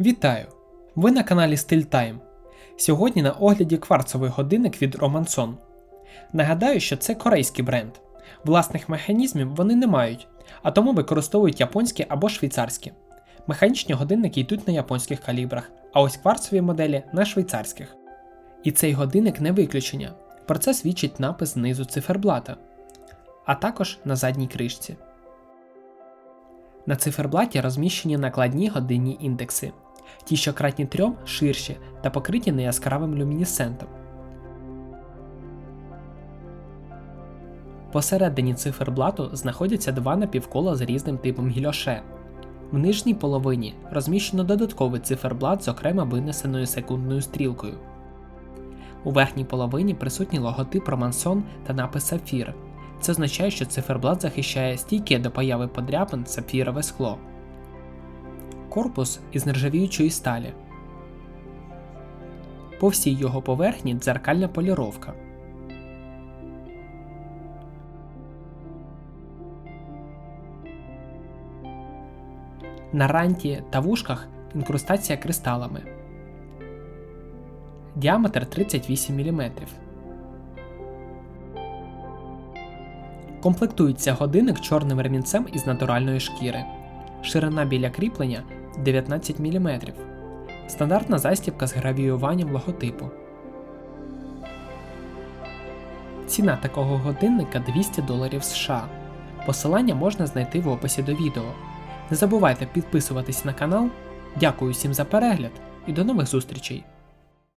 Вітаю! Ви на каналі Style Time. Сьогодні на огляді кварцовий годинник від Romanson. Нагадаю, що це корейський бренд. Власних механізмів вони не мають, а тому використовують японські або швейцарські. Механічні годинники йдуть на японських калібрах, а ось кварцові моделі на швейцарських. І цей годинник не виключення. Про це свідчить напис знизу циферблата, а також на задній кришці. На циферблаті розміщені накладні годинні індекси. Ті, що кратні трьом, ширші та покриті неяскравим люмінесцентом. Посередині циферблату знаходяться два напівкола з різним типом гільоше. В нижній половині розміщено додатковий циферблат з окремо винесеною секундною стрілкою. У верхній половині присутній логотип Романсон та напис Сапфір. Це означає, що циферблат захищає стійке до появи подряпин сапфірове скло. Корпус із нержавіючої сталі. По всій його поверхні дзеркальна поліровка. На ранті та вушках інкрустація кристалами. Діаметр 38 мм. Комплектується годинник чорним ремінцем із натуральної шкіри. Ширина біля кріплення 19 мм. Стандартна застібка з гравіюванням логотипу. Ціна такого годинника 200 доларів США. Посилання можна знайти в описі до відео. Не забувайте підписуватись на канал. Дякую всім за перегляд і до нових зустрічей!